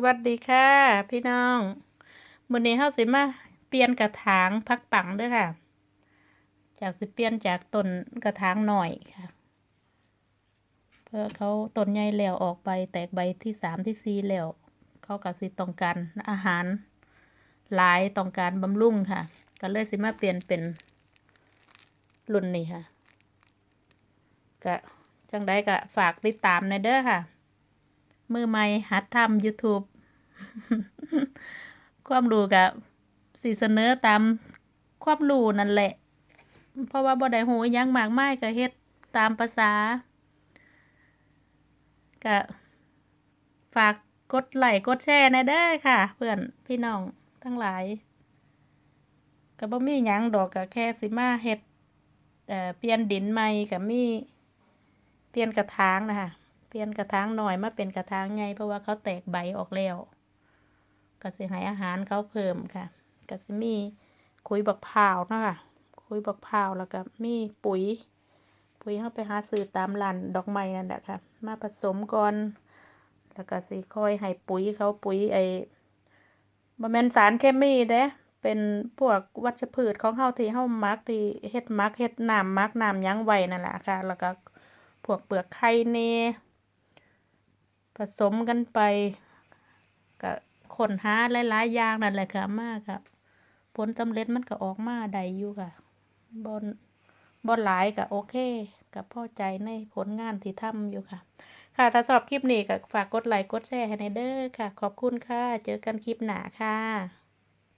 สวัสดีค่ะ พี่น้องมื้อนี้เฮาสิมาเปลี่ยนกระถางพักปังเด้อค่ะ จากสิเปลี่ยนจากต้นกระถางหน่อยค่ะ เพื่อเขาต้นใหญ่แล้วออกใบแตกใบที่สามที่สี่แล้วเขาก็สิต้องการอาหารหลายต้องการบำรุงค่ะ ก็เลยสิมาเปลี่ยนเป็นรุ่นนี้ค่ะก็จังใดก็ฝากติดตามในเด้อค่ะ มือใหม่หัดทำ YouTube ความรู้กับสีเสนอตามความรู้นั่นแหละ เพราะว่าบ่ได้หูยังมากมายก็เฮ็ดตามภาษาก็ฝากกดไลค์กดแชร์ในอยเด้อค่ะ เพื่อนพี่น้องทั้งหลายก็บ่มีหยังดอกก็แค่สิมาเฮ็ดเอ่อเปลี่ยนดินใหม่ก็มีเปลี่ยนกระถางนะคะ เปลี่ยนกระถางหน่อยมาเป็นกระถางใหญ่เพราะว่าเขาแตกใบออกแล้วก็สิให้อาหารเขาเพิ่มค่ะก็สิมีคุยบักพร้าวนะคะคุยบักพร้าวแล้วก็มีปุ๋ย ปุ๋ยเข้าไปหาซื้อตามร้านดอกไม้นั่นแหละค่ะ มาผสมก่อนแล้วก็สิค่อยให้ปุ๋ยเขาปุ๋ยไอ้บ่แม่นสารเคมีเด้เป็นพวกวัชพืชของเฮาที่เฮาหมักที่เฮ็ดหมักเฮ็ดน้ำหมักน้ำยั้งไว้นั่นแหละค่ะ แล้วก็พวกเปลือกไข่เน ผสมกันไปก็ค้นหาหลายๆอย่างนั่นแหละค่ะมากค่ะผลสำเร็จมันก็ออกมาได้อยู่ค่ะบนบนหลายก็โอเคกับพ่อใจในผลงานที่ทำอยู่ค่ะ ค่ะถ้าชอบคลิปนี้ก็ฝากกดไลค์กดแชร์ให้ในเด้อค่ะ ขอบคุณค่ะ เจอกันคลิปหน้าค่ะ